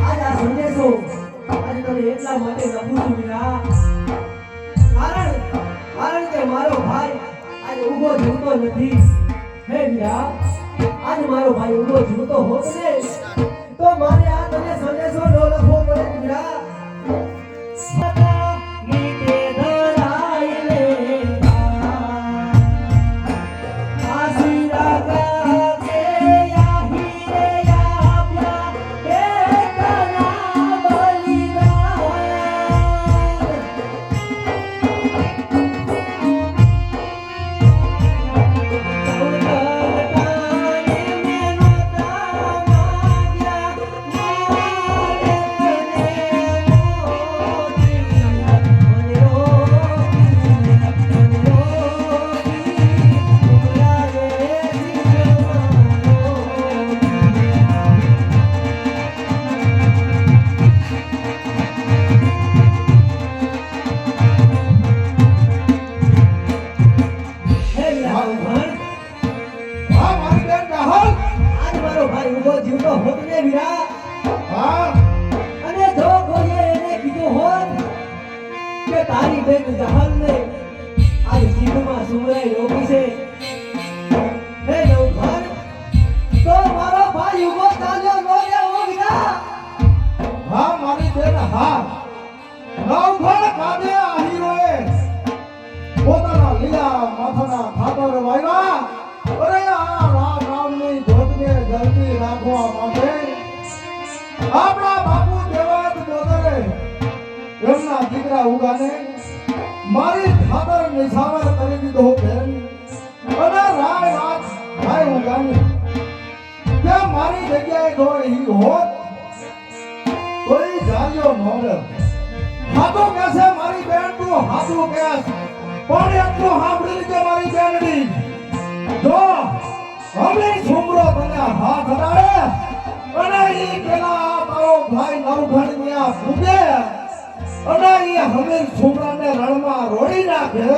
આજ આ સંદેશો આજે તને એટલા માટે લખું કારણ કારણ કે મારો ભાઈ આજ ઊભો જીવતો નથી. હે આજ મારો ભાઈ ઊભો જીવતો હોત ને ઊભો જીવતો હોત ને વીરા હા. અને જો કોઈએ એને કીધું હોત કે તારી બેન જહાલને આ જીવમાં સુમરાઈ રોકી છે દીકરા ઉગાને મારી ખાતર નિશાવર કરી દીધો બેન અને રાય રાત ભાઈ ઉગાને કે મારી જગ્યાએ જો ઈ હોત કોઈ જાલ્યો નોરે હાથો કહેશે મારી બેન, તું હાથું કહેશ પણ એટલું સાંભળી લીધે મારી બેનડી. જો હવે છોકરો તને હાથ અડાડે, અને ઈ પેલા તારો ભાઈ નવઘણ ત્યાં ફૂગે અને ઈ હમીર છોકરાને રણમાં રોડી નાખે.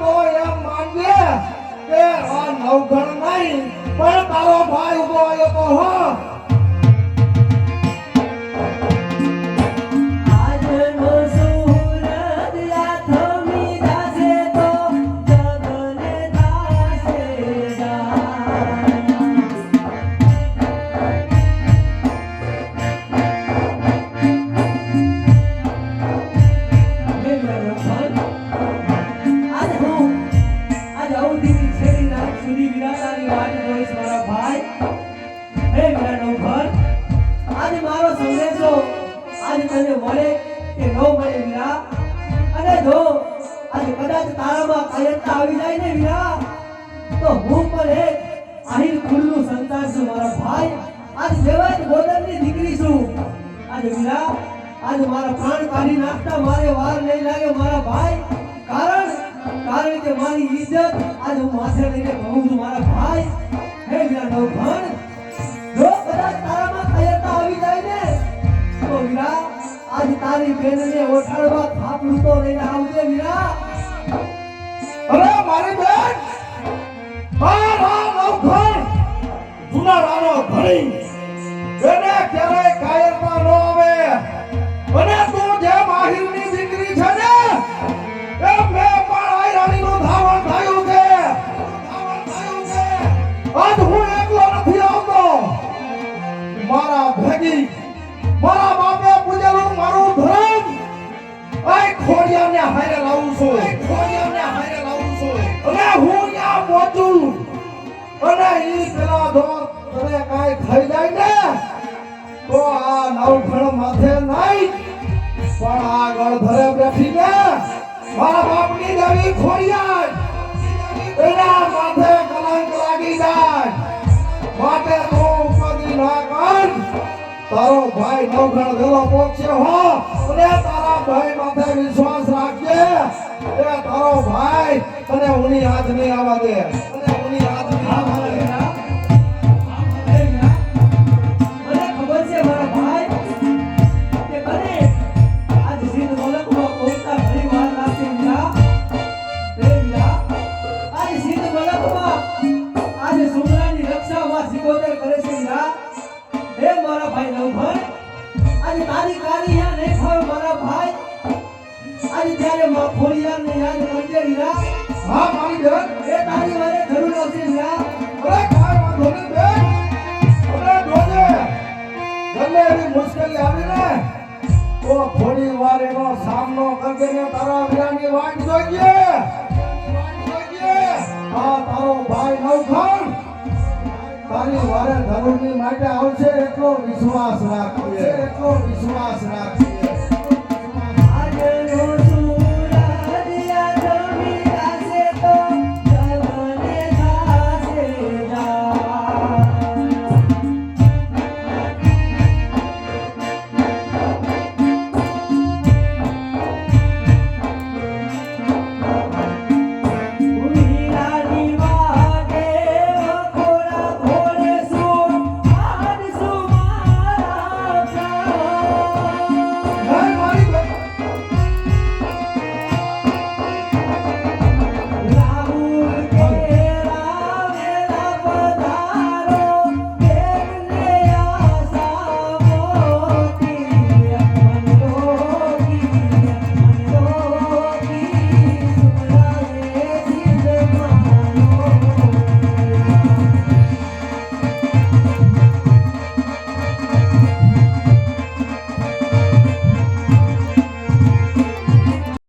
તો એમ માનજે કે આ નવઘણ નહીં, પણ તારો ભાઈ ઊભો આવ્યો તો હા. તને મળે કે ન મળે વીરા અને જો આજે કદાચ તારામાં કાયરતા આવી જાય ને વીરા તો હું પણ એક આહિર ખુલ્લું સંતાન છું, મારા ભાઈ. આજ દેવાય ગોદરની દીકરી છું. આજે વીરા આજ મારા પ્રાણ કાઢી નાખતા મારે વાર નહીં લાગે મારા ભાઈ. કારણ કારણ કે મારી ઇજ્જત આજે હું માથે લઈને કહું છું, મારા ભાઈ. હે વીરા નવઘણ તારી બેનને ઓઠાડવા થાપડું તો લઈને આવજે વીરા અરે મારી બેન! નવ નવઘણ જુના રાનો ભણી. એને ક્યારેય જો તને કાંઈ થઈ જાય ને, તો આ નવઘણ માથે નહીં, પણ આગળ ધરે બેઠી ને મારા બાપની દેવી ખોડિયાર, એના માથે કલંક લાગી જાય. માટે તો કદી ના કર. તારો ભાઈ નવઘણ ગેલો પોક્ષે હો, અને તારા ભાઈ માથે વિશ્વાસ રાખજે. એ તારો ભાઈ અને ઉની હાથ નહીં આવવા દે. ભાઈ આજે તારી કાલિયા નહીં ખાવ મારા ભાઈ. આજે ત્યારે માં ખોડિયારને યાદ કરજે વીરા હા મારી બેન. એ તારી વારે જરૂર આવશે વીરા અરે કાંઈ વાંધો નહીં બેન. અરે જોજે ગમે એવી મુશ્કેલી આવી ને તો થોડી વાર એનો સામનો કરજે ને તારા વીરાની વાટ જોઈજે. આ તારો ભાઈ નવખણ તારી વારે ધરુની માટે આવશે એટલો વિશ્વાસ રાખજે એટલો વિશ્વાસ રાખજે